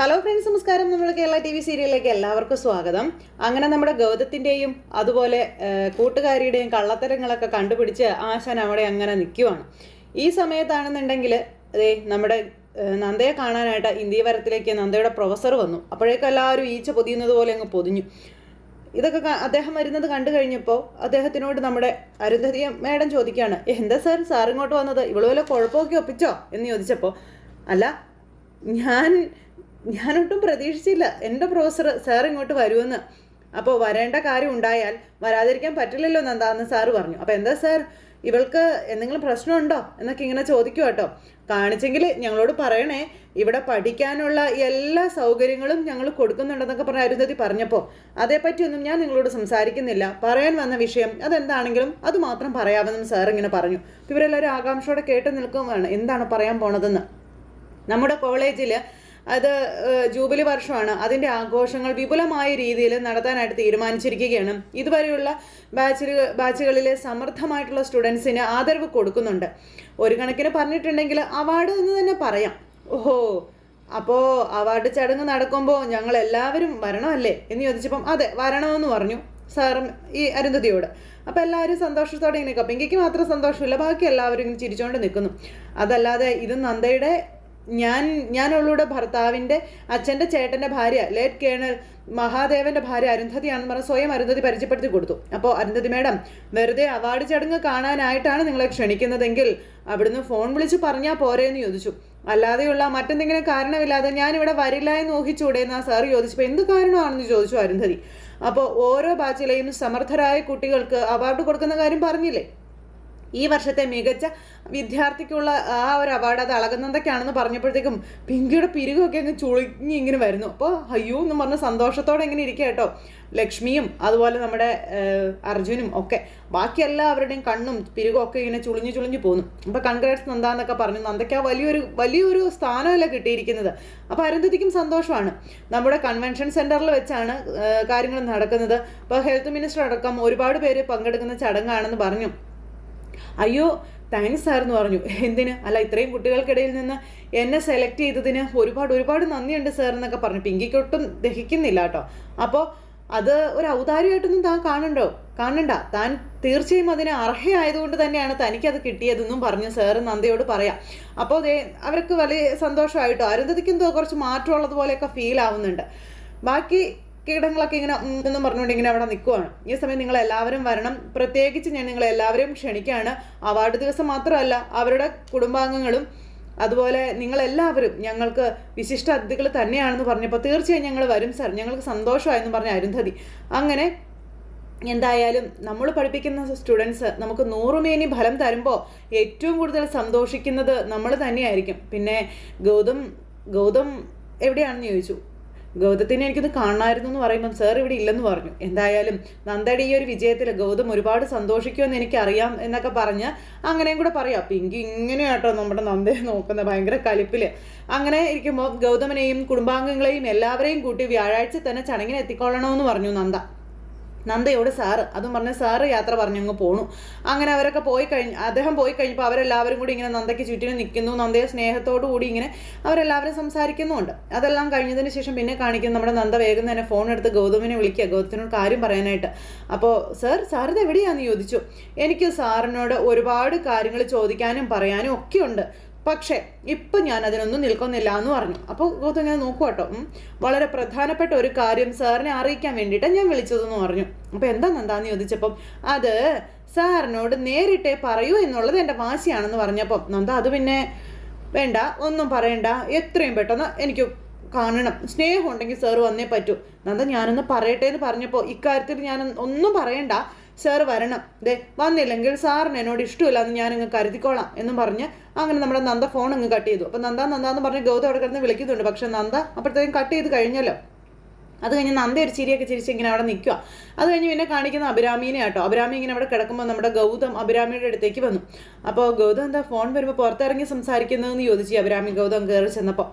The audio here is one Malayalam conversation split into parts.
ഹലോ ഫ്രണ്ട്സ് നമസ്കാരം. നമ്മൾ കേരള ടി വി സീരിയലിലേക്ക് എല്ലാവർക്കും സ്വാഗതം. അങ്ങനെ നമ്മുടെ ഗൗതത്തിന്റെയും അതുപോലെ കൂട്ടുകാരിയുടെയും കള്ളത്തരങ്ങളൊക്കെ കണ്ടുപിടിച്ച് ആശാൻ അവിടെ അങ്ങനെ നിൽക്കുവാണ് ഈ സമയത്താണെന്നുണ്ടെങ്കിൽ അതേ നമ്മുടെ നന്ദയെ കാണാനായിട്ട് ഇന്ത്യവരത്തിലേക്ക് നന്ദയുടെ പ്രൊഫസർ വന്നു. അപ്പോഴേക്കും എല്ലാവരും ഈച്ച പൊതിയുന്നത് പോലെ അങ്ങ് പൊതിഞ്ഞു. ഇതൊക്കെ അദ്ദേഹം വരുന്നത് കണ്ടു കഴിഞ്ഞപ്പോൾ അദ്ദേഹത്തിനോട് നമ്മുടെ അരുന്ധതി മേഡം ചോദിക്കുകയാണ് എന്താ സാർ സാർ ഇങ്ങോട്ട് വന്നത്? ഇവൾ വല്ല കുഴപ്പമൊക്കെ ഒപ്പിച്ചോ? എന്ന് ചോദിച്ചപ്പോൾ അല്ല ഞാൻ ഞാനൊട്ടും പ്രതീക്ഷിച്ചില്ല. എന്റെ പ്രൊഫസർ സാർ ഇങ്ങോട്ട് വരുമെന്ന്. അപ്പോൾ വരേണ്ട കാര്യം ഉണ്ടായാൽ വരാതിരിക്കാൻ പറ്റില്ലല്ലോ എന്താന്ന് സാറ് പറഞ്ഞു. അപ്പോൾ എന്താ സാർ ഇവൾക്ക് എന്തെങ്കിലും പ്രശ്നമുണ്ടോ എന്നൊക്കെ ഇങ്ങനെ ചോദിക്കും കേട്ടോ കാണിച്ചെങ്കിൽ ഞങ്ങളോട് പറയണേ ഇവിടെ പഠിക്കാനുള്ള എല്ലാ സൗകര്യങ്ങളും ഞങ്ങൾ കൊടുക്കുന്നുണ്ടെന്നൊക്കെ പറഞ്ഞ അരുന്ധതി പറഞ്ഞപ്പോൾ അതേപ്പറ്റിയൊന്നും ഞാൻ നിങ്ങളോട് സംസാരിക്കുന്നില്ല. പറയാൻ വന്ന വിഷയം അതെന്താണെങ്കിലും അത് മാത്രം പറയാമെന്നും സാർ ഇങ്ങനെ പറഞ്ഞു. ഇവരെല്ലാവരും ആകാംക്ഷയോടെ കേട്ട് നിൽക്കുകയാണ്. എന്താണ് പറയാൻ പോണതെന്ന്? നമ്മുടെ കോളേജിൽ അത് ജൂബിലി വർഷമാണ്. അതിന്റെ ആഘോഷങ്ങൾ വിപുലമായ രീതിയിൽ നടത്താനായിട്ട് തീരുമാനിച്ചിരിക്കുകയാണ്. ഇതുവരെയുള്ള ബാച്ചിൽ ബാച്ചുകളിലെ സമർത്ഥമായിട്ടുള്ള സ്റ്റുഡൻസിന് ആദരവ് കൊടുക്കുന്നുണ്ട്. ഒരു കണക്കിന് പറഞ്ഞിട്ടുണ്ടെങ്കിൽ അവാർഡ് എന്ന് തന്നെ പറയാം. ഓഹോ അപ്പോൾ അവാർഡ് ചടങ്ങ് നടക്കുമ്പോൾ ഞങ്ങൾ എല്ലാവരും വരണമല്ലേ? എന്ന് ചോദിച്ചപ്പം അതെ വരണമെന്ന് പറഞ്ഞു സാറും ഈ അരുന്ധതിയോട്. അപ്പോൾ എല്ലാവരും സന്തോഷത്തോടെ ഇങ്ങനെ നിൽക്കും പിങ്കിക്ക് മാത്രം സന്തോഷമില്ല ബാക്കി എല്ലാവരും ഇങ്ങനെ ചിരിച്ചുകൊണ്ട് നിൽക്കുന്നു. അതല്ലാതെ ഇത് നന്ദയുടെ ഞാൻ ഞാൻ ഞാനുള്ളൂടെ ഭർത്താവിന്റെ അച്ഛന്റെ ചേട്ടന്റെ ഭാര്യ ലേറ്റ് കേണൽ മഹാദേവന്റെ ഭാര്യ അരുന്ധതിയാണെന്ന് പറഞ്ഞ് സ്വയം അരുന്ധതി പരിചയപ്പെടുത്തി കൊടുത്തു. അപ്പോൾ അരുന്ധതി മേഡം വെറുതെ അവാർഡ് ചടങ്ങ് കാണാനായിട്ടാണ് നിങ്ങളെ ക്ഷണിക്കുന്നതെങ്കിൽ അവിടുന്ന് ഫോൺ വിളിച്ച് പറഞ്ഞാൽ പോരെയെന്ന് ചോദിച്ചു. അല്ലാതെയുള്ള മറ്റെന്തെങ്കിലും കാരണമില്ലാതെ ഞാനിവിടെ വരില്ല എന്ന് ഊഹിച്ചൂടെ എന്ന് സാർ ചോദിച്ചപ്പോൾ എന്ത് കാരണമാണെന്ന് ചോദിച്ചു അരുന്ധതി. അപ്പോൾ ഓരോ ബാച്ചിലെയും സമർത്ഥരായ കുട്ടികൾക്ക് അവാർഡ് കൊടുക്കുന്ന കാര്യം പറഞ്ഞില്ലേ? ഈ വർഷത്തെ മികച്ച വിദ്യാർത്ഥിക്കുള്ള ആ ഒരു അവാർഡ് അത് അളകുന്നതൊക്കെയാണെന്ന് പറഞ്ഞപ്പോഴത്തേക്കും പിങ്കിയുടെ പിരികൊക്കെ അങ്ങ് ചുളുങ്ങി ഇങ്ങനെ വരുന്നു. അപ്പോൾ അയ്യോ എന്ന് പറഞ്ഞ സന്തോഷത്തോടെ ഇങ്ങനെ ഇരിക്കുക കേട്ടോ. ലക്ഷ്മിയും അതുപോലെ നമ്മുടെ അർജുനും ഒക്കെ ബാക്കി എല്ലാവരുടെയും കണ്ണും പിരികും ഒക്കെ ഇങ്ങനെ ചുളിഞ്ഞു ചുളിഞ്ഞു പോകുന്നു അപ്പോൾ കൺഗ്രാറ്റ്സ് നന്ദ എന്നൊക്കെ പറഞ്ഞു. നന്ദയ്ക്ക് ആ വലിയൊരു വലിയൊരു സ്ഥാനമല്ല കിട്ടിയിരിക്കുന്നത്. അപ്പോൾ അരുന്ധതിക്കും സന്തോഷമാണ്. നമ്മുടെ കൺവെൻഷൻ സെന്ററിൽ വെച്ചാണ് കാര്യങ്ങൾ നടക്കുന്നത്. അപ്പോൾ ഹെൽത്ത് മിനിസ്റ്റർ അടക്കം ഒരുപാട് പേര് പങ്കെടുക്കുന്ന ചടങ്ങാണെന്ന് പറഞ്ഞു. അയ്യോ താങ്ക്സ് സാർ എന്ന് പറഞ്ഞു. എന്തിന്? അല്ല ഇത്രയും കുട്ടികൾക്കിടയിൽ നിന്ന് എന്നെ സെലക്ട് ചെയ്തതിന് ഒരുപാട് ഒരുപാട് നന്ദിയുണ്ട് സാർ എന്നൊക്കെ പറഞ്ഞു. പിങ്കിക്കൊട്ടും ദഹിക്കുന്നില്ല കേട്ടോ. അപ്പോൾ അത് ഒരു ഔദാര്യമായിട്ടൊന്നും താൻ കാണണ്ടോ? കാണണ്ട. താൻ തീർച്ചയായും അതിന് അർഹയായതുകൊണ്ട് തന്നെയാണ് തനിക്കത് കിട്ടിയതെന്നും പറഞ്ഞു സാറ് നന്ദിയോട് പറയാം. അപ്പോൾ അവർക്ക് വലിയ സന്തോഷമായിട്ടോ? അരുന്ധതിക്കും കുറച്ച് മാറ്റമുള്ളത് പോലെയൊക്കെ ഫീൽ ആവുന്നുണ്ട്. ബാക്കി കീടങ്ങളൊക്കെ ഇങ്ങനെ എന്നും പറഞ്ഞുകൊണ്ട് ഇങ്ങനെ അവിടെ നിൽക്കുവാണ് ഈ സമയം നിങ്ങൾ എല്ലാവരും വരണം. പ്രത്യേകിച്ച് ഞാൻ നിങ്ങളെ എല്ലാവരെയും ക്ഷണിക്കുകയാണ്. അവാർഡ് ദിവസം മാത്രമല്ല അവരുടെ കുടുംബാംഗങ്ങളും അതുപോലെ നിങ്ങളെല്ലാവരും ഞങ്ങൾക്ക് വിശിഷ്ട അതിഥികൾ തന്നെയാണെന്ന് പറഞ്ഞപ്പോൾ തീർച്ചയായും ഞങ്ങൾ വരും സാർ. ഞങ്ങൾക്ക് സന്തോഷമായെന്ന് പറഞ്ഞ അരുന്ധതി. അങ്ങനെ എന്തായാലും നമ്മൾ പഠിപ്പിക്കുന്ന സ്റ്റുഡൻസ് നമുക്ക് നൂറുമേനി ഫലം തരുമ്പോൾ ഏറ്റവും കൂടുതൽ സന്തോഷിക്കുന്നത് നമ്മൾ തന്നെയായിരിക്കും. പിന്നെ ഗൗതം ഗൗതം എവിടെയാണെന്ന് ചോദിച്ചു? ഗൗതത്തിനെ എനിക്കൊന്ന് കാണണമായിരുന്നു എന്ന് പറയുമ്പം സാർ ഇവിടെ ഇല്ലെന്ന് പറഞ്ഞു. എന്തായാലും നന്ദയുടെ ഈ ഒരു വിജയത്തിൽ ഗൗതം ഒരുപാട് സന്തോഷിക്കുമെന്ന് എനിക്കറിയാം എന്നൊക്കെ പറഞ്ഞ് അങ്ങനെയും കൂടെ പറയാം. പിങ്കി ഇങ്ങനെയാട്ടോ നമ്മുടെ നന്ദയെ നോക്കുന്ന ഭയങ്കര കലിപ്പിൽ അങ്ങനെ ഇരിക്കുമ്പോൾ ഗൗതമനെയും കുടുംബാംഗങ്ങളെയും എല്ലാവരെയും കൂട്ടി വ്യാഴാഴ്ച തന്നെ ചടങ്ങിന് എത്തിക്കൊള്ളണമെന്ന് പറഞ്ഞു നന്ദ. നന്ദയോട് സാറ് അതും പറഞ്ഞ് സാറ് യാത്ര പറഞ്ഞങ്ങ് പോണു. അങ്ങനെ അവരൊക്കെ പോയി കഴിഞ്ഞ് അദ്ദേഹം പോയി കഴിഞ്ഞപ്പോൾ അവരെല്ലാവരും കൂടി ഇങ്ങനെ നന്ദയ്ക്ക് ചുറ്റിനും നിൽക്കുന്നു നന്ദയെ സ്നേഹത്തോടു കൂടി ഇങ്ങനെ അവരെല്ലാവരും സംസാരിക്കുന്നുമുണ്ട് അതെല്ലാം കഴിഞ്ഞതിന് ശേഷം പിന്നെ കാണിക്കുന്നു നമ്മുടെ നന്ദ വേഗം തന്നെ ഫോൺ എടുത്ത് ഗൗതമിനെ വിളിക്കുക. ഗൗതത്തിനോട് കാര്യം പറയാനായിട്ട്. അപ്പോൾ സാർ സാറിത് എവിടെയാണെന്ന് ചോദിച്ചു? എനിക്ക് സാറിനോട് ഒരുപാട് കാര്യങ്ങൾ ചോദിക്കാനും പറയാനും ഒക്കെ ഉണ്ട്. പക്ഷേ ഇപ്പം ഞാൻ അതിനൊന്നും നിൽക്കുന്നില്ല എന്ന് പറഞ്ഞു. അപ്പോൾ ഗൗതം ഞാൻ നോക്കുക കേട്ടോ. വളരെ പ്രധാനപ്പെട്ട ഒരു കാര്യം സാറിനെ അറിയിക്കാൻ വേണ്ടിയിട്ടാണ് ഞാൻ വിളിച്ചതെന്ന് പറഞ്ഞു. അപ്പോൾ എന്താ നന്ദാന്ന് ചോദിച്ചപ്പം അത് സാറിനോട് നേരിട്ടേ പറയൂ എന്നുള്ളത് എന്റെ വാശിയാണെന്ന് പറഞ്ഞപ്പം നന്ദ അത് പിന്നെ വേണ്ട ഒന്നും പറയണ്ട എത്രയും പെട്ടെന്ന് എനിക്ക് കാണണം. സ്നേഹം ഉണ്ടെങ്കിൽ സാർ വന്നേ പറ്റൂ. നന്ദ ഞാനൊന്ന് പറയട്ടെ എന്ന് പറഞ്ഞപ്പോൾ ഇക്കാര്യത്തിൽ ഞാൻ ഒന്നും പറയണ്ട. സാർ വരണം. ദേ വന്നില്ലെങ്കിൽ സാറിന് എന്നോട് ഇഷ്ടമില്ല എന്ന് ഞാൻ അങ്ങ് കരുതിക്കോളാം എന്നും പറഞ്ഞ് അങ്ങനെ നമ്മുടെ നന്ദ ഫോൺ അങ്ങ് കട്ട് ചെയ്തു. അപ്പം നന്ദ നന്ദ എന്ന് പറഞ്ഞ് ഗൗതം അവിടെ കിടന്ന് വിളിക്കുന്നുണ്ട്. പക്ഷെ നന്ദ അപ്പോഴത്തേക്കും കട്ട് ചെയ്ത് കഴിഞ്ഞല്ലോ. അത് കഴിഞ്ഞ് നന്ദ ഒരു ചിരിയൊക്കെ ചിരിച്ച് ഇങ്ങനെ അവിടെ നിൽക്കുക അത് കഴിഞ്ഞ് പിന്നെ കാണിക്കുന്ന അഭിരാമീനെ ആട്ടോ അഭിരാമി ഇങ്ങനെ അവിടെ കിടക്കുമ്പോൾ നമ്മുടെ ഗൗതം അഭിരാമിയുടെ അടുത്തേക്ക് വന്നു. അപ്പോൾ ഗൗതം എന്താ ഫോൺ വരുമ്പോൾ പുറത്തിറങ്ങി സംസാരിക്കുന്നതെന്ന് ചോദിച്ചു അഭിരാമി ഗൗതം കയറി ചെന്നപ്പോൾ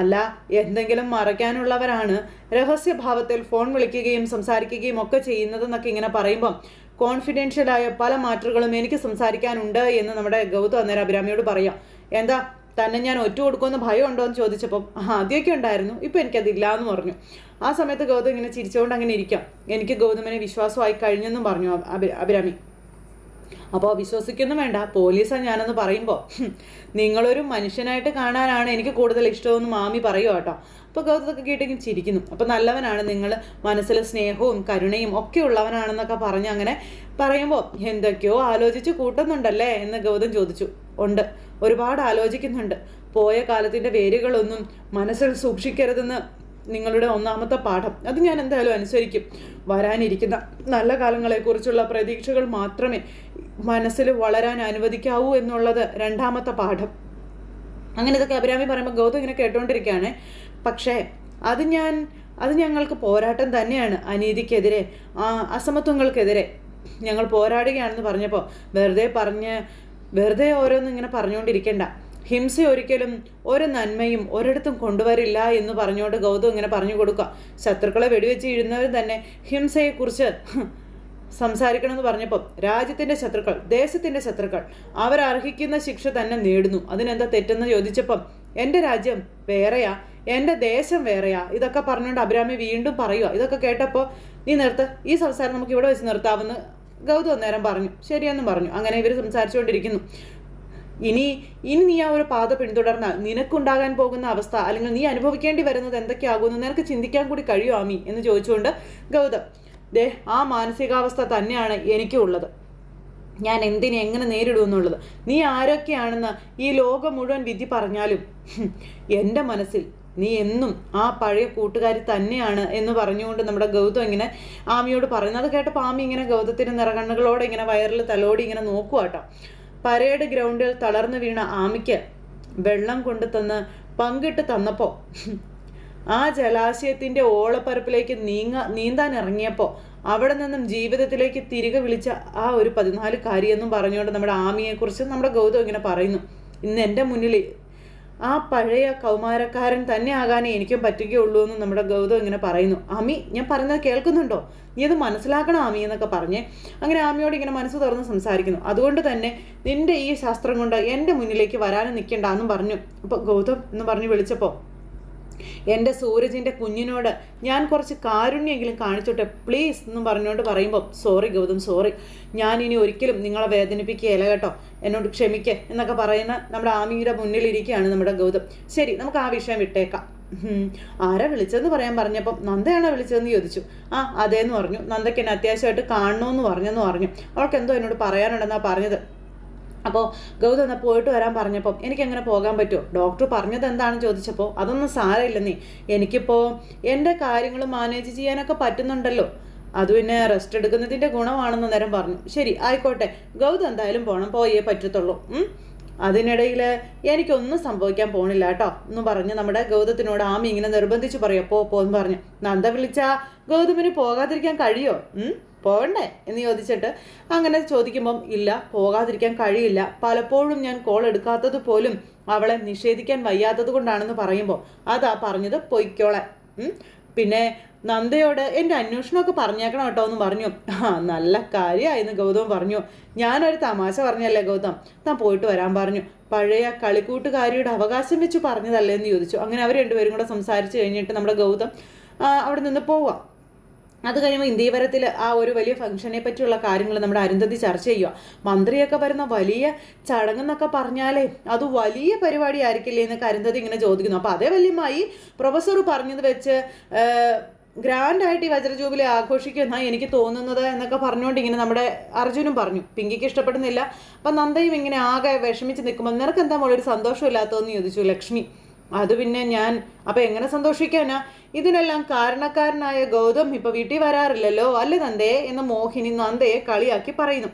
അല്ല എന്തെങ്കിലും മറയ്ക്കാനുള്ളവരാണ് രഹസ്യഭാവത്തിൽ ഫോൺ വിളിക്കുകയും സംസാരിക്കുകയും ഒക്കെ ചെയ്യുന്നതെന്നൊക്കെ ഇങ്ങനെ പറയുമ്പം കോൺഫിഡൻഷ്യലായ പല മാറ്ററുകളും എനിക്ക് സംസാരിക്കാനുണ്ട് എന്ന് നമ്മുടെ ഗൗതം അന്നേരം അഭിരാമിയോട് പറയാം. എന്താ തന്നെ ഞാൻ ഒറ്റ കൊടുക്കുമെന്ന് ഭയം ഉണ്ടോ എന്ന് ചോദിച്ചപ്പം ആദ്യമൊക്കെ ഉണ്ടായിരുന്നു ഇപ്പം എനിക്കതില്ല എന്ന് പറഞ്ഞു. ആ സമയത്ത് ഗൗതം ഇങ്ങനെ ചിരിച്ചുകൊണ്ട് അങ്ങനെ ഇരിക്കാം. എനിക്ക് ഗൗതമിനെ വിശ്വാസമായി കഴിഞ്ഞെന്നും പറഞ്ഞു അഭി അഭിരാമി. അപ്പോൾ വിശ്വസിക്കൊന്നും വേണ്ട. പോലീസാണ് ഞാനെന്ന് പറയുമ്പോൾ നിങ്ങളൊരു മനുഷ്യനായിട്ട് കാണാനാണ് എനിക്ക് കൂടുതൽ ഇഷ്ടമെന്ന് മാമി പറയുക കേട്ടോ. അപ്പോൾ ഗൗതമൊക്കെ കേട്ടെങ്കിൽ ചിരിക്കുന്നു. അപ്പോൾ നല്ലവനാണ് നിങ്ങൾ മനസ്സിൽ സ്നേഹവും കരുണയും ഒക്കെ ഉള്ളവനാണെന്നൊക്കെ പറഞ്ഞ് അങ്ങനെ പറയുമ്പോൾ എന്തൊക്കെയോ ആലോചിച്ച് കൂട്ടുന്നുണ്ടല്ലേ? എന്ന് ഗൗതം ചോദിച്ചു. ഉണ്ട്. ഒരുപാട് ആലോചിക്കുന്നുണ്ട്. പോയ കാലത്തിന്റെ വേരുകളൊന്നും മനസ്സിൽ സൂക്ഷിക്കരുതെന്ന് നിങ്ങളുടെ ഒന്നാമത്തെ പാഠം. അത് ഞാൻ എന്തായാലും അനുസരിക്കും. വരാനിരിക്കുന്ന നല്ല കാലങ്ങളെക്കുറിച്ചുള്ള പ്രതീക്ഷകൾ മാത്രമേ മനസ്സിൽ വളരാൻ അനുവദിക്കാവൂ എന്നുള്ളത് രണ്ടാമത്തെ പാഠം. അങ്ങനെ ഇതൊക്കെ അഭിരാമി പറയുമ്പോൾ ഗൗതം ഇങ്ങനെ കേട്ടുകൊണ്ടിരിക്കുകയാണ് പക്ഷേ അത് ഞാൻ അത് ഞങ്ങൾക്ക് പോരാട്ടം തന്നെയാണ് അനീതിക്കെതിരെ അസമത്വങ്ങൾക്കെതിരെ. ഞങ്ങൾ പോരാടുകയാണെന്ന് പറഞ്ഞപ്പോൾ വെറുതെ പറഞ്ഞ് വെറുതെ ഓരോന്നും ഇങ്ങനെ പറഞ്ഞുകൊണ്ടിരിക്കേണ്ട ഹിംസ ഒരിക്കലും ഒരു നന്മയും ഒരിടത്തും കൊണ്ടുവരില്ല എന്ന് പറഞ്ഞുകൊണ്ട് ഗൗതം ഇങ്ങനെ പറഞ്ഞു കൊടുക്കുക. ശത്രുക്കളെ വെടിവെച്ച് ഇഴുന്നവർ തന്നെ ഹിംസയെക്കുറിച്ച് സംസാരിക്കണമെന്ന് പറഞ്ഞപ്പോൾ രാജ്യത്തിന്റെ ശത്രുക്കൾ ദേശത്തിന്റെ ശത്രുക്കൾ അവരർഹിക്കുന്ന ശിക്ഷ തന്നെ നേടുന്നു. അതിനെന്താ തെറ്റെന്ന് ചോദിച്ചപ്പം എന്റെ രാജ്യം വേറെയാ എന്റെ ദേശം വേറെയാ. ഇതൊക്കെ പറഞ്ഞുകൊണ്ട് അബ്രാമി വീണ്ടും പറയുക. ഇതൊക്കെ കേട്ടപ്പോൾ നീ നിർത്ത് ഈ സംസാരം നമുക്ക് ഇവിടെ വെച്ച് നിർത്താമെന്ന് ഗൗതം നേരം പറഞ്ഞു. ശരിയെന്നും പറഞ്ഞു. അങ്ങനെ ഇവർ സംസാരിച്ചുകൊണ്ടിരിക്കുന്നു. ഇനി ഇനി നീ ആ ഒരു പാത പിന്തുടർന്നാൽ നിനക്കുണ്ടാകാൻ പോകുന്ന അവസ്ഥ അല്ലെങ്കിൽ നീ അനുഭവിക്കേണ്ടി വരുന്നത് എന്തൊക്കെയാകുമെന്ന് നിനക്ക് ചിന്തിക്കാൻ കൂടി കഴിയുമോ ആമി? എന്ന് ചോദിച്ചുകൊണ്ട് ഗൗതം ദേ ആ മാനസികാവസ്ഥ തന്നെയാണ് എനിക്കും ഉള്ളത്. ഞാൻ എന്തിനെ എങ്ങനെ നേരിടുമെന്നുള്ളത് നീ ആരൊക്കെയാണെന്ന് ഈ ലോകം മുഴുവൻ വിധി പറഞ്ഞാലും എന്റെ മനസ്സിൽ നീ എന്നും ആ പഴയ കൂട്ടുകാരി തന്നെയാണ് എന്ന് പറഞ്ഞുകൊണ്ട് നമ്മുടെ ഗൗതം ഇങ്ങനെ ആമിയോട് പറയുന്നത്. കേട്ടപ്പോൾ ആമി ഇങ്ങനെ ഗൗതത്തിന്റെ നിറകണ്ണുകളോടെ ഇങ്ങനെ വയറിൽ തലോടി ഇങ്ങനെ നോക്കുവാട്ടോ. പരേഡ് ഗ്രൗണ്ടിൽ തളർന്നു വീണ ആമിക്ക് വെള്ളം കൊണ്ടു തന്ന് പങ്കിട്ട് തന്നപ്പോൾ ആ ജലാശയത്തിന്റെ ഓളപ്പരപ്പിലേക്ക് നീങ്ങ നീന്താൻ ഇറങ്ങിയപ്പോൾ അവിടെ നിന്നും ജീവിതത്തിലേക്ക് തിരികെ വിളിച്ച ആ ഒരു പതിനാല് കാര്യമെന്നും പറഞ്ഞുകൊണ്ട് നമ്മുടെ ആമിയെക്കുറിച്ച് നമ്മുടെ ഗൗതം ഇങ്ങനെ പറയുന്നു. ഇന്ന് എന്റെ മുന്നിൽ ആ പഴയ കൗമാരക്കാരൻ തന്നെ ആകാനേ എനിക്കും പറ്റുകയുള്ളൂ എന്ന് നമ്മുടെ ഗൗതം ഇങ്ങനെ പറയുന്നു. അമി ഞാൻ പറയുന്നത് കേൾക്കുന്നുണ്ടോ? നീ അത് മനസ്സിലാക്കണം ആമി എന്നൊക്കെ പറഞ്ഞ് അങ്ങനെ ആമിയോട് ഇങ്ങനെ മനസ്സ് തുറന്ന് സംസാരിക്കുന്നു. അതുകൊണ്ട് തന്നെ നിന്റെ ഈ ശാസ്ത്രം കൊണ്ട് എന്റെ മുന്നിലേക്ക് വരാനും നിൽക്കണ്ട എന്നും പറഞ്ഞു. അപ്പോൾ ഗൗതം എന്ന് പറഞ്ഞ് വിളിച്ചപ്പോൾ എന്റെ സൂരജിന്റെ കുഞ്ഞിനോട് ഞാൻ കുറച്ച് കാരുണ്യെങ്കിലും കാണിച്ചോട്ടെ പ്ലീസ് എന്നും പറഞ്ഞുകൊണ്ട് പറയുമ്പോൾ സോറി ഗൗതം സോറി ഞാൻ ഇനി ഒരിക്കലും നിങ്ങളെ വേദനിപ്പിക്കുകയല്ല കേട്ടോ. എന്നോട് ക്ഷമിക്കേ എന്നൊക്കെ പറയുന്ന നമ്മുടെ ആമിയുടെ മുന്നിലിരിക്കുകയാണ് നമ്മുടെ ഗൗതം. ശരി നമുക്ക് ആ വിഷയം വിട്ടേക്കാം. ആരാ വിളിച്ചതെന്ന് പറയാൻ പറഞ്ഞപ്പോൾ നന്ദയാണോ വിളിച്ചതെന്ന് ചോദിച്ചു. ആ അതേന്ന് പറഞ്ഞു. നന്ദയ്ക്ക് എന്നെ അത്യാവശ്യമായിട്ട് കാണണമെന്ന് പറഞ്ഞെന്ന് പറഞ്ഞു. അവൾക്ക് എന്തോ എന്നോട് പറയാനുണ്ടെന്നാണ് പറഞ്ഞത്. അപ്പോൾ ഗൗതം എന്നാൽ പോയിട്ട് വരാൻ പറഞ്ഞപ്പം എനിക്ക് എങ്ങനെ പോകാൻ പറ്റുമോ? ഡോക്ടർ പറഞ്ഞത് എന്താണെന്ന് ചോദിച്ചപ്പോൾ അതൊന്നും സാരമില്ല നീ എനിക്കിപ്പോൾ എന്റെ കാര്യങ്ങൾ മാനേജ് ചെയ്യാനൊക്കെ പറ്റുന്നുണ്ടല്ലോ. അത് പിന്നെ റെസ്റ്റ് എടുക്കുന്നതിന്റെ ഗുണമാണെന്ന് നേരം പറഞ്ഞു. ശരി ആയിക്കോട്ടെ. ഗൗതം എന്തായാലും പോകണം പോയേ പറ്റത്തുള്ളൂ. അതിനിടയിൽ എനിക്കൊന്നും സംഭവിക്കാൻ പോണില്ല കേട്ടോ. എന്ന് പറഞ്ഞ് നമ്മുടെ ഗൗതത്തിനോട് ആമി ഇങ്ങനെ നിർബന്ധിച്ച് പറയാം പോ പോന്ന് പറഞ്ഞു. നന്ദ വിളിച്ച ഗൗതമിന് പോകാതിരിക്കാൻ കഴിയോ? പോകണ്ടേ എന്ന് ചോദിച്ചിട്ട് അങ്ങനെ ചോദിക്കുമ്പം ഇല്ല പോകാതിരിക്കാൻ കഴിയില്ല. പലപ്പോഴും ഞാൻ കോൾ എടുക്കാത്തത് പോലും അവളെ നിഷേധിക്കാൻ വയ്യാത്തത് കൊണ്ടാണെന്ന് പറയുമ്പോൾ അതാ പറഞ്ഞത് പൊയ്ക്കോളെ. പിന്നെ നന്ദയോട് എന്റെ അന്വേഷണമൊക്കെ പറഞ്ഞേക്കണം കേട്ടോ എന്ന് പറഞ്ഞു. ആ നല്ല കാര്യമായിരുന്നു ഗൗതം പറഞ്ഞു. ഞാനൊരു തമാശ പറഞ്ഞല്ലേ ഗൗതം? താൻ പോയിട്ട് വരാൻ പറഞ്ഞു. പഴയ കളിക്കൂട്ടുകാരിയുടെ അവകാശം വെച്ച് പറഞ്ഞതല്ലേ? എന്ന് ചോദിച്ചു. അങ്ങനെ അവർ രണ്ടുപേരും കൂടെ സംസാരിച്ച് കഴിഞ്ഞിട്ട് നമ്മുടെ ഗൗതം അവിടെ നിന്ന് പോവാം. അത് കഴിയുമ്പോൾ ഇന്ത്യവരത്തിൽ ആ ഒരു വലിയ ഫംഗ്ഷനെ പറ്റിയുള്ള കാര്യങ്ങൾ നമ്മുടെ അരുന്ധതി ചർച്ച ചെയ്യുക മന്ത്രിയൊക്കെ വരുന്ന വലിയ ചടങ്ങെന്നൊക്കെ പറഞ്ഞാലേ അത് വലിയ പരിപാടി ആയിരിക്കില്ലേ എന്നൊക്കെ അരുന്ധതി ഇങ്ങനെ ചോദിക്കുന്നു. അപ്പോൾ അതേ വല്യമായി പ്രൊഫസർ പറഞ്ഞത് വെച്ച് ഗ്രാൻഡായിട്ട് ഈ വജ്രജൂബിലി ആഘോഷിക്കുന്ന എനിക്ക് തോന്നുന്നത് എന്നൊക്കെ പറഞ്ഞുകൊണ്ട് ഇങ്ങനെ നമ്മുടെ അർജുനും പറഞ്ഞു. പിങ്കിക്ക് ഇഷ്ടപ്പെടുന്നില്ല. അപ്പം നന്ദയും ഇങ്ങനെ ആകെ വിഷമിച്ച് നിൽക്കുമ്പോൾ നിനക്ക് എന്താ മോളൊരു സന്തോഷമില്ലാത്തതെന്ന് ചോദിച്ചു ലക്ഷ്മി. അത് പിന്നെ ഞാൻ അപ്പം എങ്ങനെ സന്തോഷിക്കാനാ? ഇതിനെല്ലാം കാരണക്കാരനായ ഗൗതം ഇപ്പൊ വീട്ടിൽ വരാറില്ലല്ലോ അല്ലേ നന്ദേ? എന്ന് മോഹിനി നന്ദയെ കളിയാക്കി പറയുന്നു.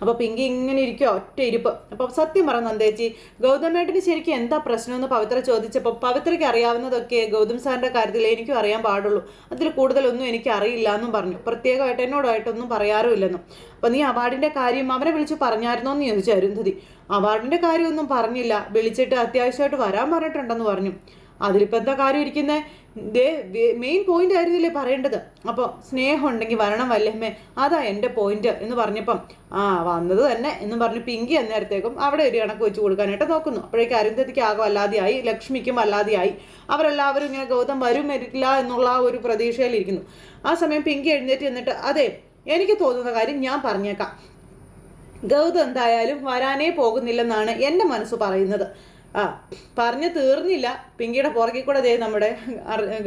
അപ്പോൾ പിങ്കി ഇങ്ങനെ ഇരിക്കുക ഒറ്റ ഇരിപ്പ്. അപ്പോൾ സത്യം പറ നന്ദേച്ചി ഗൗതമേട്ടിന് ശരിക്കും എന്താ പ്രശ്നമെന്ന് പവിത്ര ചോദിച്ചപ്പോൾ പവിത്രയ്ക്ക് അറിയാവുന്നതൊക്കെ ഗൗതം സാറിന്റെ കാര്യത്തിൽ എനിക്കും അറിയാൻ പാടുള്ളൂ. അതിൽ കൂടുതലൊന്നും എനിക്ക് അറിയില്ല എന്നും പറഞ്ഞു. പ്രത്യേകമായിട്ട് എന്നോടായിട്ടൊന്നും പറയാറുമില്ലെന്നും. അപ്പോൾ നീ അവാർഡിന്റെ കാര്യം അവനെ വിളിച്ച് പറഞ്ഞായിരുന്നോ എന്ന് ചോദിച്ചു അരുന്ധതി അവാർഡിന്റെ കാര്യമൊന്നും പറഞ്ഞില്ല. വിളിച്ചിട്ട് അത്യാവശ്യമായിട്ട് വരാൻ പറഞ്ഞിട്ടുണ്ടെന്ന് പറഞ്ഞു. അതിലിപ്പോൾ എന്താ കാര്യം ഇരിക്കുന്നേ? ദേ മെയിൻ പോയിന്റ് ആയിരുന്നില്ലേ പറയേണ്ടത്? അപ്പോൾ സ്നേഹം ഉണ്ടെങ്കിൽ വരണം വല്ലേമേ അതാ എന്റെ പോയിന്റ് എന്ന് പറഞ്ഞപ്പം ആ വന്നത് തന്നെ എന്ന് പറഞ്ഞ് പിങ്കി അന്നേരത്തേക്കും അവിടെ ഒരു കണക്ക് വെച്ച് കൊടുക്കാനായിട്ട് നോക്കുന്നു. അപ്പോഴേക്കും അരുന്ധതിക്ക് ആകെ വല്ലാതെയായി ലക്ഷ്മിക്കും വല്ലാതെയായി. അവരെല്ലാവരും ഇങ്ങനെ ഗൗതം വരും വരില്ല എന്നുള്ള ആ ഒരു പ്രതീക്ഷയിലിരിക്കുന്നു. ആ സമയം പിങ്കി എഴുന്നേറ്റ് എന്നിട്ട് അതെ എനിക്ക് തോന്നുന്ന കാര്യം ഞാൻ പറഞ്ഞേക്കാം. ഗൗതം എന്തായാലും വരാനേ പോകുന്നില്ലെന്നാണ് എന്റെ മനസ്സ് പറയുന്നത്. ആ പറഞ്ഞു തീർന്നില്ല. പിങ്കിയുടെ പുറകിൽ കൂടെ ദേ നമ്മുടെ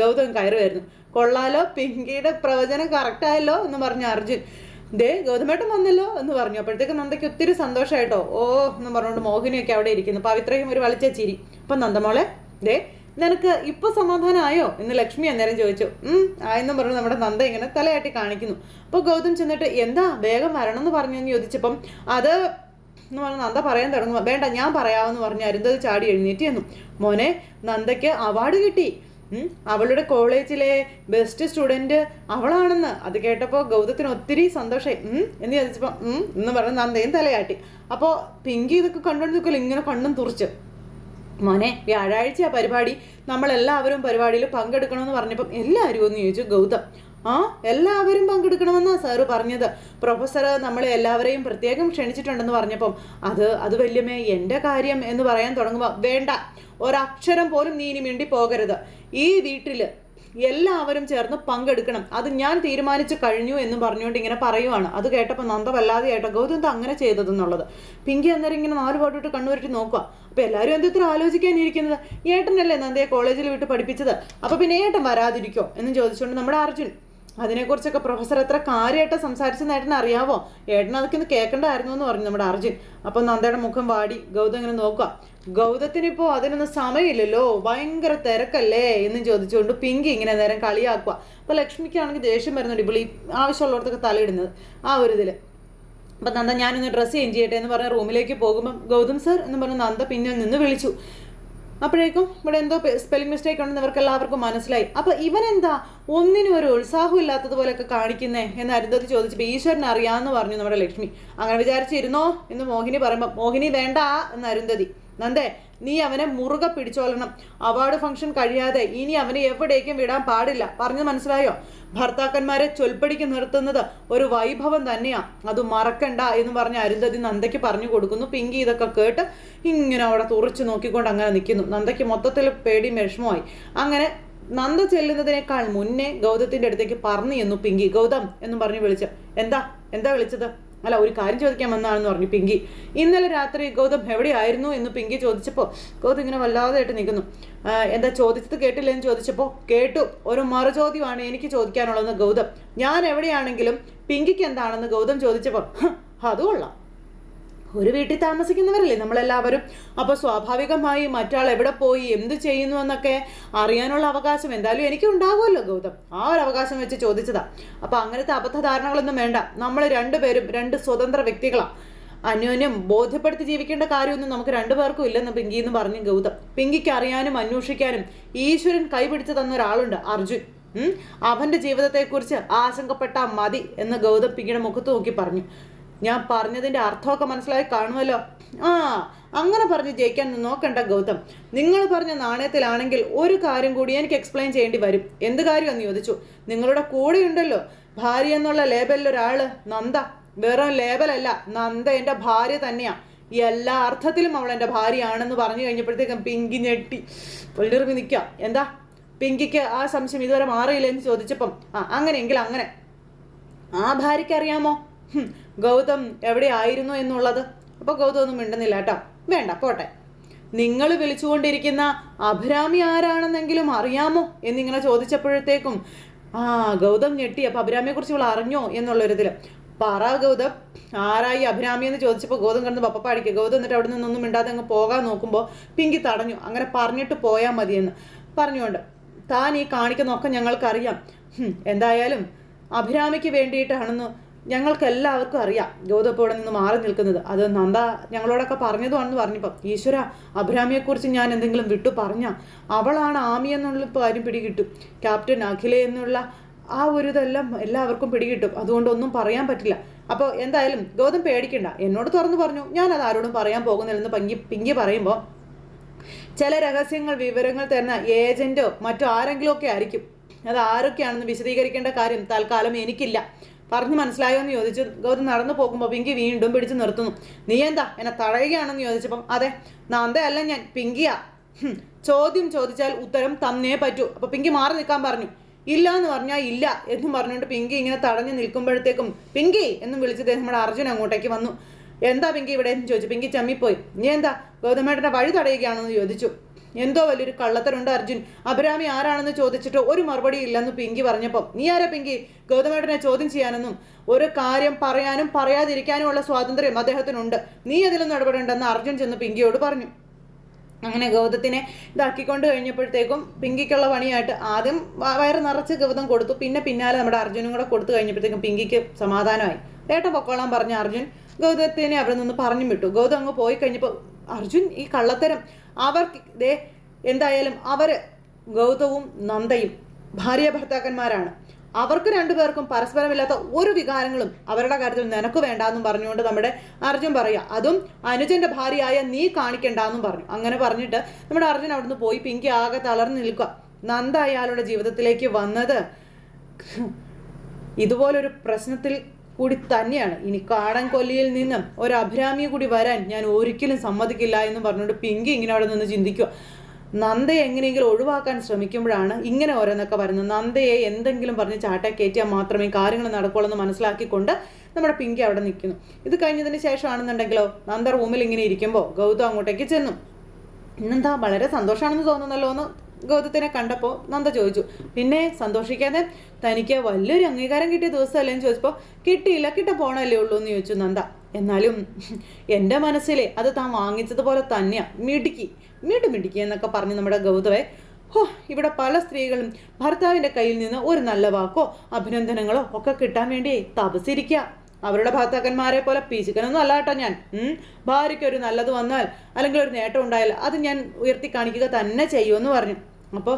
ഗൗതം കയറി വരുന്നു കൊള്ളാലോ പിങ്കിയുടെ പ്രവചനം കറക്റ്റായല്ലോ എന്ന് പറഞ്ഞു അർജുൻ. ദേ ഗൗതമേട്ടൻ വന്നല്ലോ എന്ന് പറഞ്ഞു. അപ്പോഴത്തേക്ക് നന്ദയ്ക്ക് ഒത്തിരി സന്തോഷമായിട്ടോ ഓ എന്ന് പറഞ്ഞുകൊണ്ട് മോഹിനിയൊക്കെ അവിടെ ഇരിക്കുന്നു. പവിത്രയും ഒരു വളിച്ച ചിരി. അപ്പം നന്ദമോളെ ദേ നിനക്ക് ഇപ്പൊ സമാധാനമായോ? എന്ന് ലക്ഷ്മി അന്നേരം ചോദിച്ചു. ആയെന്നും പറഞ്ഞു നമ്മുടെ നന്ദ ഇങ്ങനെ തലയാട്ടി കാണിക്കുന്നു. അപ്പോൾ ഗൗതം ചെന്നിട്ട് എന്താ വേഗം വരണം എന്ന് പറഞ്ഞു എന്ന് ചോദിച്ചപ്പം അത് എന്ന് പറഞ്ഞ നന്ദ പറയാൻ തുടങ്ങും വേണ്ട ഞാൻ പറയാമെന്ന് പറഞ്ഞ് അരുന്തത് ചാടി എഴുന്നേറ്റ് ചെന്നു. മോനെ നന്ദയ്ക്ക് അവാർഡ് കിട്ടി. അവളുടെ കോളേജിലെ ബെസ്റ്റ് സ്റ്റുഡന്റ് അവളാണെന്ന്. അത് കേട്ടപ്പോൾ ഗൗതത്തിന് ഒത്തിരി സന്തോഷമായി എന്ന് ചോദിച്ചപ്പോൾ എന്ന് പറഞ്ഞ് നന്ദയും തലയാട്ടി. അപ്പോൾ പിങ്കി ഇതൊക്കെ കണ്ടുകൊണ്ട് നിൽക്കില്ല ഇങ്ങനെ കണ്ണും തുറച്ച്. മോനെ വ്യാഴാഴ്ച ആ പരിപാടി നമ്മളെല്ലാവരും പരിപാടിയിൽ പങ്കെടുക്കണമെന്ന് പറഞ്ഞപ്പം എല്ലാവരും ഒന്ന് ചോദിച്ചു ഗൗതം ആ എല്ലാവരും പങ്കെടുക്കണമെന്നാണ് സാറ് പറഞ്ഞത്. പ്രൊഫസർ നമ്മളെ എല്ലാവരെയും പ്രത്യേകം ക്ഷണിച്ചിട്ടുണ്ടെന്ന് പറഞ്ഞപ്പം അത് അത് വല്യമേ എന്റെ കാര്യം എന്ന് പറയാൻ തുടങ്ങുമ്പോൾ വേണ്ട ഒരക്ഷരം പോലും നീ ഇനി മിണ്ടി പോകരുത് ഈ വീട്ടിൽ എല്ലാവരും ചേർന്ന് പങ്കെടുക്കണം. അത് ഞാൻ തീരുമാനിച്ചു കഴിഞ്ഞു എന്ന് പറഞ്ഞുകൊണ്ട് ഇങ്ങനെ പറയുവാണ്. അത് കേട്ടപ്പോൾ നന്ദ വല്ലാതെ ആയിട്ടോ ഗൗതം അങ്ങനെ ചെയ്തതെന്നുള്ളത്? പിങ്കി അന്നേരം ഇങ്ങനെ നാല് പാട്ടോട്ട് കണ്ണുരുട്ടി നോക്കുക അപ്പോൾ എല്ലാവരും എന്തിത്ര ആലോചിക്കാനിരിക്കുന്നത്? ഏട്ടനല്ലേ നന്ദയെ കോളേജിൽ വിട്ട് പഠിപ്പിച്ചത്? അപ്പോൾ പിന്നെ ഏട്ടൻ വരാതിരിക്കോ? എന്ന് ചോദിച്ചുകൊണ്ട് നമ്മുടെ അർജുൻ അതിനെക്കുറിച്ചൊക്കെ പ്രൊഫസർ എത്ര കാര്യമായിട്ട് സംസാരിച്ചെന്ന് ഏട്ടന് അറിയാവോ? ഏട്ടൻ അതൊക്കെ ഒന്ന് കേൾക്കണ്ടായിരുന്നു എന്ന് പറഞ്ഞു നമ്മുടെ അർജുൻ. അപ്പം നന്ദയുടെ മുഖം വാടി ഗൗതം ഇങ്ങനെ നോക്കുക. ഗൗതത്തിനിപ്പോൾ അതിനൊന്നും സമയമില്ലല്ലോ ഭയങ്കര തിരക്കല്ലേ എന്ന് ചോദിച്ചുകൊണ്ട് പിങ്കി ഇങ്ങനെ നേരം കളിയാക്കുക. അപ്പോൾ ലക്ഷ്മിക്കാണെങ്കിൽ ദേഷ്യം വരുന്നുണ്ട് ഇപ്പോൾ ഈ ആവശ്യമുള്ളവർക്കൊക്കെ തലയിടുന്നത്. ആ ഒരു ഇതിൽ അപ്പം നന്ദ ഞാനൊന്ന് ഡ്രസ്സ് ചേഞ്ച് ചെയ്യട്ടെ എന്ന് പറഞ്ഞ റൂമിലേക്ക് പോകുമ്പം ഗൗതം സർ എന്ന് പറഞ്ഞ നന്ദ പിന്നെ നിന്ന് വിളിച്ചു. അപ്പോഴേക്കും ഇവിടെ എന്തോ സ്പെല്ലിംഗ് മിസ്റ്റേക്ക് ഉണ്ടെന്ന് ഇവർക്ക് എല്ലാവർക്കും മനസ്സിലായി. അപ്പൊ ഇവൻ എന്താ ഒന്നിനും ഒരു ഉത്സാഹം ഇല്ലാത്തതുപോലെയൊക്കെ കാണിക്കുന്നേ എന്ന് അരുന്ധതി ചോദിച്ചപ്പോൾ ഈശ്വരൻ അറിയാമെന്ന് പറഞ്ഞു നമ്മുടെ ലക്ഷ്മി. അങ്ങനെ വിചാരിച്ചിരുന്നോ എന്ന് മോഹിനി പറയുമ്പോൾ മോഹിനി വേണ്ട എന്ന് അരുന്ധതി. നന്ദേ നീ അവനെ മുറുകെ പിടിച്ചോളണം. അവാർഡ് ഫംഗ്ഷൻ കഴിയാതെ ഇനി അവനെ എവിടേക്കും വിടാൻ പാടില്ല. പറഞ്ഞു മനസ്സിലായോ? ഭർത്താക്കന്മാരെ ചൊൽപ്പടിക്ക് നിർത്തുന്നത് ഒരു വൈഭവം തന്നെയാ. അത് മറക്കണ്ട എന്ന് പറഞ്ഞ് അരുന്ധതി നന്ദയ്ക്ക് പറഞ്ഞു കൊടുക്കുന്നു. പിങ്കി ഇതൊക്കെ കേട്ട് ഇങ്ങനെ അവിടെ തുറച്ചു നോക്കിക്കൊണ്ട് അങ്ങനെ നിൽക്കുന്നു. നന്ദയ്ക്ക് മൊത്തത്തിൽ പേടി വിഷമമായി. അങ്ങനെ നന്ദ ചെല്ലുന്നതിനേക്കാൾ മുന്നേ ഗൗതത്തിന്റെ അടുത്തേക്ക് പറഞ്ഞു എന്നു പിങ്കി. ഗൗതം എന്നും പറഞ്ഞു വിളിച്ച്. എന്താ? എന്താ വിളിച്ചത്? അല്ല ഒരു കാര്യം ചോദിക്കാൻ വന്നാണെന്ന് പറഞ്ഞു പിങ്കി. ഇന്നലെ രാത്രി ഗൗതം എവിടെയായിരുന്നു എന്ന് പിങ്കി ചോദിച്ചപ്പോൾ ഗൗതം ഇങ്ങനെ വല്ലാതായിട്ട് നിൽക്കുന്നു. എന്താ ചോദിച്ചത് കേട്ടില്ല എന്ന് ചോദിച്ചപ്പോൾ കേട്ടു. ഒരു മറുചോദ്യമാണ് എനിക്ക് ചോദിക്കാനുള്ളതെന്ന് ഗൗതം. ഞാൻ എവിടെയാണെങ്കിലും പിങ്കിക്ക് എന്താണെന്ന് ഗൗതം ചോദിച്ചപ്പോൾ അതുകൊള്ളാം അത് കൊള്ളാം. ഒരു വീട്ടിൽ താമസിക്കുന്നവരല്ലേ നമ്മളെല്ലാവരും? അപ്പോൾ സ്വാഭാവികമായി മറ്റാൾ എവിടെ പോയി എന്ത് ചെയ്യുന്നു എന്നൊക്കെ അറിയാനുള്ള അവകാശം എന്തായാലും എനിക്ക് ഉണ്ടാവുമല്ലോ ഗൗതം. ആ ഒരു അവകാശം വെച്ച് ചോദിച്ചതാ. അപ്പോൾ അങ്ങനത്തെ അബദ്ധധാരണകളൊന്നും വേണ്ട. നമ്മൾ രണ്ടുപേരും രണ്ട് സ്വതന്ത്ര വ്യക്തികളാണ് അന്യോന്യം ബോധ്യപ്പെടുത്തി ജീവിക്കേണ്ട കാര്യമൊന്നും നമുക്ക് രണ്ടുപേർക്കും ഇല്ലെന്ന് പിങ്കി എന്ന് പറഞ്ഞു ഗൗതം. പിങ്കിക്ക് അറിയാനും അന്വേഷിക്കാനും ഈശ്വരൻ കൈപിടിച്ചു തന്ന ഒരാളുണ്ട് അർജുൻ. അവന്റെ ജീവിതത്തെക്കുറിച്ച് ആശങ്കപ്പെട്ടാ മതി എന്ന് ഗൗതം പിങ്കിയുടെ മുഖത്ത് നോക്കി പറഞ്ഞു. ഞാൻ പറഞ്ഞതിന്റെ അർത്ഥമൊക്കെ മനസ്സിലായി കാണുമല്ലോ. ആ അങ്ങനെ പറഞ്ഞ് ജയിക്കാൻ നോക്കണ്ട ഗൗതം. നിങ്ങൾ പറഞ്ഞ നാണയത്തിലാണെങ്കിൽ ഒരു കാര്യം കൂടി എനിക്ക് എക്സ്പ്ലെയിൻ ചെയ്യേണ്ടി വരും. എന്ത് കാര്യമെന്ന് ചോദിച്ചു. നിങ്ങളുടെ കൂടെ ഉണ്ടല്ലോ. ഭാര്യ എന്നുള്ള ലേബലിൽ ഒരാൾ നന്ദ. വെറും ലേബലല്ല നന്ദ എന്റെ ഭാര്യ തന്നെയാണ് എല്ലാ അർത്ഥത്തിലും അവൾ എന്റെ ഭാര്യയാണെന്ന് പറഞ്ഞു കഴിഞ്ഞപ്പോഴത്തേക്കും പിങ്കി ഞെട്ടി. പുള്ളിറങ്ങി നിൽക്കുക. എന്താ? പിങ്കിക്ക് ആ സംശയം ഇതുവരെ മാറിയില്ല എന്ന് ചോദിച്ചപ്പം ആ അങ്ങനെയെങ്കിൽ അങ്ങനെ. ആ ഭാര്യയ്ക്ക് അറിയാമോ? ഗൗതം എവിടെ ആയിരുന്നു എന്നുള്ളത്? അപ്പോൾ ഗൗതം ഒന്നും മിണ്ടുന്നില്ല കേട്ടോ. വേണ്ട പോട്ടെ. നിങ്ങൾ വിളിച്ചുകൊണ്ടിരിക്കുന്ന അഭിരാമി ആരാണെന്നെങ്കിലും അറിയാമോ എന്നിങ്ങനെ ചോദിച്ചപ്പോഴത്തേക്കും ആ ഗൗതം ഞെട്ടി. അപ്പോൾ അഭിരാമിയെക്കുറിച്ച് ഇവൾ അറിഞ്ഞോ എന്നുള്ളൊരിതിൽ പറ ഗൗതം ആരായി അഭിരാമി എന്ന് ചോദിച്ചപ്പോൾ ഗൗതം കിടന്ന് പപ്പപ്പാടിക്കുക ഗൗതം എന്നിട്ട് അവിടെ നിന്നൊന്നും മിണ്ടാതെ അങ്ങ് പോകാൻ നോക്കുമ്പോൾ പിങ്കി തടഞ്ഞു. അങ്ങനെ പറഞ്ഞിട്ട് പോയാൽ മതിയെന്ന് പറഞ്ഞുകൊണ്ട് താൻ ഈ കാണിക്കുന്നൊക്കെ ഞങ്ങൾക്കറിയാം. എന്തായാലും അഭിരാമിക്ക് വേണ്ടിയിട്ടാണെന്ന് ഞങ്ങൾക്ക് എല്ലാവർക്കും അറിയാം ഗോതപ്പോടെ നിന്ന് മാറി നിൽക്കുന്നത്. അത് നന്ദ ഞങ്ങളോടൊക്കെ പറഞ്ഞതുമാണെന്ന് പറഞ്ഞപ്പം. ഈശ്വര അഭിരാമിയെക്കുറിച്ച് ഞാൻ എന്തെങ്കിലും വിട്ടു പറഞ്ഞ അവളാണ് ആമി എന്നുള്ള കാര്യം പിടികിട്ടും. ക്യാപ്റ്റൻ അഖില എന്നുള്ള ആ ഒരു ഇതെല്ലാം എല്ലാവർക്കും പിടികിട്ടും. അതുകൊണ്ട് ഒന്നും പറയാൻ പറ്റില്ല. അപ്പോൾ എന്തായാലും ഗൗതം പേടിക്കണ്ട. എന്നോട് തുറന്നു പറഞ്ഞു. ഞാൻ അത് ആരോടും പറയാൻ പോകുന്നില്ലെന്ന് പങ്കി പിങ്കി പറയുമ്പോൾ ചില രഹസ്യങ്ങൾ വിവരങ്ങൾ തരുന്ന ഏജന്റോ മറ്റോ ആരെങ്കിലും ഒക്കെ ആയിരിക്കും. അത് ആരൊക്കെയാണെന്ന് വിശദീകരിക്കേണ്ട കാര്യം തൽക്കാലം എനിക്കില്ല. പറഞ്ഞു മനസ്സിലായോ എന്ന് ചോദിച്ചു. ഗൗരി നടന്നു പോകുമ്പോൾ പിങ്കി വീണ്ടും പിടിച്ചു നിർത്തുന്നു. നീ എന്താ? എന്നെ തടയുകയാണെന്ന് ചോദിച്ചപ്പം അതെ നന്ദയല്ല ഞാൻ പിങ്കിയാ. ചോദ്യം ചോദിച്ചാൽ ഉത്തരം തന്നേ പറ്റൂ. അപ്പൊ പിങ്കി മാറി നിൽക്കാൻ പറഞ്ഞു. ഇല്ല എന്ന് പറഞ്ഞാൽ ഇല്ല എന്നും പറഞ്ഞുകൊണ്ട് പിങ്കി ഇങ്ങനെ തടഞ്ഞു നിൽക്കുമ്പോഴത്തേക്കും പിങ്കി എന്നും വിളിച്ചത് നമ്മുടെ അർജുൻ അങ്ങോട്ടേക്ക് വന്നു. എന്താ പിങ്കി ഇവിടെ? എന്ന് ചോദിച്ചു. പിങ്കി ചമ്മിപ്പോയി. നീ എന്താ? ഗൗതമേട്ടന്റെ വഴി തടയുകയാണെന്ന് ചോദിച്ചു. എന്തോ വലിയൊരു കള്ളത്തരുണ്ട് അർജുൻ. അഭിരാമി ആരാണെന്ന് ചോദിച്ചിട്ട് ഒരു മറുപടി ഇല്ലെന്ന് പിങ്കി പറഞ്ഞപ്പോൾ നീ ആരാ പിങ്കി? ഗൗതമേട്ടനെ ചോദ്യം ചെയ്യാനെന്നും. ഒരു കാര്യം പറയാനും പറയാതിരിക്കാനുമുള്ള സ്വാതന്ത്ര്യം അദ്ദേഹത്തിനുണ്ട്. നീ അതിലൊന്നും ഇടപെടേണ്ടെന്ന് അർജുൻ ചെന്ന് പിങ്കിയോട് പറഞ്ഞു. അങ്ങനെ ഗൗതത്തിനെ ഇതാക്കിക്കൊണ്ട് കഴിഞ്ഞപ്പോഴത്തേക്കും പിങ്കിക്കുള്ള പണിയായിട്ട് ആദ്യം വയറ് നിറച്ച് ഗൗതം കൊടുത്തു. പിന്നെ പിന്നാലെ നമ്മുടെ അർജുനും കൂടെ കൊടുത്തു കഴിഞ്ഞപ്പോഴത്തേക്കും പിങ്കിക്ക് സമാധാനമായി. ഏട്ടൻ പൊക്കോളാൻ പറഞ്ഞ അർജുൻ ഗൗതത്തിനെ അവിടെ നിന്ന് പറഞ്ഞു വിട്ടു. ഗൗതം അങ്ങ് പോയി കഴിഞ്ഞപ്പോൾ അർജുൻ ഈ കള്ളത്തരം അവർക്ക് ദേ എന്തായാലും അവർ ഗൗതവും നന്ദയും ഭാര്യ ഭർത്താക്കന്മാരാണ്. അവർക്ക് രണ്ടുപേർക്കും പരസ്പരമില്ലാത്ത ഒരു വികാരങ്ങളും അവരുടെ കാര്യത്തിൽ നിനക്ക് വേണ്ടാന്നും പറഞ്ഞുകൊണ്ട് നമ്മുടെ അർജുൻ പറയുക. അതും അനുജന്റെ ഭാര്യയായ നീ കാണിക്കണ്ട എന്നും പറഞ്ഞു. അങ്ങനെ പറഞ്ഞിട്ട് നമ്മുടെ അർജുൻ അവിടുന്ന് പോയി പിങ്കി ആകെ തളർന്നു നിൽക്കുക. നന്ദ അയാളുടെ ജീവിതത്തിലേക്ക് വന്നത് ഇതുപോലൊരു പ്രശ്നത്തിൽ കൂടി തന്നെയാണ്. ഇനി കാടൻ കൊല്ലിയിൽ നിന്നും ഒരു അഭിരാമി കൂടി വരാൻ ഞാൻ ഒരിക്കലും സമ്മതിക്കില്ല എന്ന് പറഞ്ഞുകൊണ്ട് പിങ്കി ഇങ്ങനെ അവിടെ നിന്ന് ചിന്തിക്കുക. നന്ദയെ എങ്ങനെയെങ്കിലും ഒഴിവാക്കാൻ ശ്രമിക്കുമ്പോഴാണ് ഇങ്ങനെ ഓരോന്നൊക്കെ വരുന്നത് നന്ദയെ എന്തെങ്കിലും പറഞ്ഞ് ചാട്ട കയറ്റിയാൽ മാത്രമേ കാര്യങ്ങൾ നടക്കുള്ളൂ എന്ന് മനസ്സിലാക്കിക്കൊണ്ട് നമ്മുടെ പിങ്കി അവിടെ നിൽക്കുന്നു. ഇത് കഴിഞ്ഞതിന് ശേഷമാണെന്നുണ്ടെങ്കിലോ നന്ദ റൂമിൽ ഇങ്ങനെ ഇരിക്കുമ്പോൾ ഗൗതം അങ്ങോട്ടേക്ക് ചെന്നു. ഇന്നെന്താ വളരെ സന്തോഷമാണെന്ന് തോന്നുന്നല്ലോ എന്ന് ഗൗതത്തിനെ കണ്ടപ്പോൾ നന്ദ ചോദിച്ചു പിന്നെ സന്തോഷിക്കാതെ തനിക്ക് വലിയൊരു അംഗീകാരം കിട്ടിയ ദിവസമല്ലേ? എന്ന് ചോദിച്ചപ്പോൾ കിട്ടിയില്ല കിട്ട പോണല്ലേ ഉള്ളൂ എന്ന് ചോദിച്ചു നന്ദ. എന്നാലും എന്റെ മനസ്സിലെ അത് താൻ വാങ്ങിച്ചതുപോലെ തന്നെയാ. മിടുക്കി മിടു മിടുക്കി എന്നൊക്കെ പറഞ്ഞ് നമ്മുടെ ഗൗതവെ ഹോ ഇവിടെ പല സ്ത്രീകളും ഭർത്താവിന്റെ കയ്യിൽ നിന്ന് ഒരു നല്ല വാക്കോ അഭിനന്ദനങ്ങളോ ഒക്കെ കിട്ടാൻ വേണ്ടി തപസിരിക്കുക അവരുടെ ഭർത്താക്കന്മാരെ പോലെ പീച്ചിക്കനൊന്നും അല്ല കേട്ടോ ഞാൻ. ഭാര്യയ്ക്ക് ഒരു നല്ലത് വന്നാൽ അല്ലെങ്കിൽ ഒരു നേട്ടം ഉണ്ടായാൽ അത് ഞാൻ ഉയർത്തി കാണിക്കുക തന്നെ ചെയ്യുമെന്ന് പറഞ്ഞു. അപ്പോൾ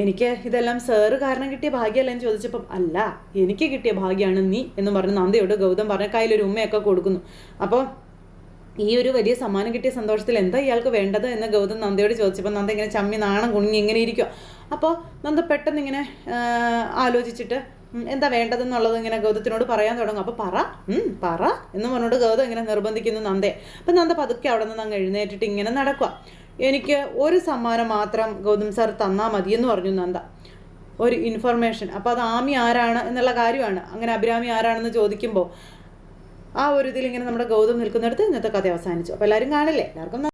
എനിക്ക് ഇതെല്ലാം സാറ് കാരണം കിട്ടിയ ഭാഗ്യമല്ല എന്ന് ചോദിച്ചപ്പം അല്ല എനിക്ക് കിട്ടിയ ഭാഗ്യമാണ് നീ എന്ന് പറഞ്ഞ് നന്ദിയോട് ഗൗതം പറഞ്ഞ കയ്യിലൊരു ഉമ്മയൊക്കെ കൊടുക്കുന്നു. അപ്പോൾ ഈ ഒരു വലിയ സമ്മാനം കിട്ടിയ സന്തോഷത്തിൽ എന്താ ഇയാൾക്ക് വേണ്ടത് എന്ന് ഗൗതം നന്ദയോട് ചോദിച്ചപ്പോൾ നന്ദ ഇങ്ങനെ ചമ്മി നാണം കുണുങ്ങി ഇങ്ങനെ ഇരിക്കുക അപ്പോൾ നന്ദ പെട്ടെന്ന് ഇങ്ങനെ ആലോചിച്ചിട്ട് എന്താ വേണ്ടതെന്നുള്ളത് ഇങ്ങനെ ഗൗതത്തിനോട് പറയാൻ തുടങ്ങും. അപ്പോൾ പറ പറ എന്ന് പറഞ്ഞോട് ഗൗതം ഇങ്ങനെ നിർബന്ധിക്കുന്നു നന്ദെ. അപ്പം നന്ദ പതുക്കെ അവിടെ നിന്ന് അങ്ങ് എഴുന്നേറ്റിട്ട് ഇങ്ങനെ നടക്കുക എനിക്ക് ഒരു സമ്മാനം മാത്രം ഗൗതം സാർ തന്നാൽ എന്ന് പറഞ്ഞു നന്ദ. ഒരു ഇൻഫർമേഷൻ അപ്പോൾ അത് ആമി ആരാണ് എന്നുള്ള കാര്യമാണ്. അങ്ങനെ അഭിരാമി ആരാണെന്ന് ചോദിക്കുമ്പോൾ ആ ഒരു ഇതിൽ ഇങ്ങനെ നമ്മുടെ ഗൗതം നിൽക്കുന്നിടത്ത് ഇന്നത്തെ കഥ അവസാനിച്ചു. അപ്പോൾ എല്ലാവരും കാണില്ലേ? എല്ലാവർക്കും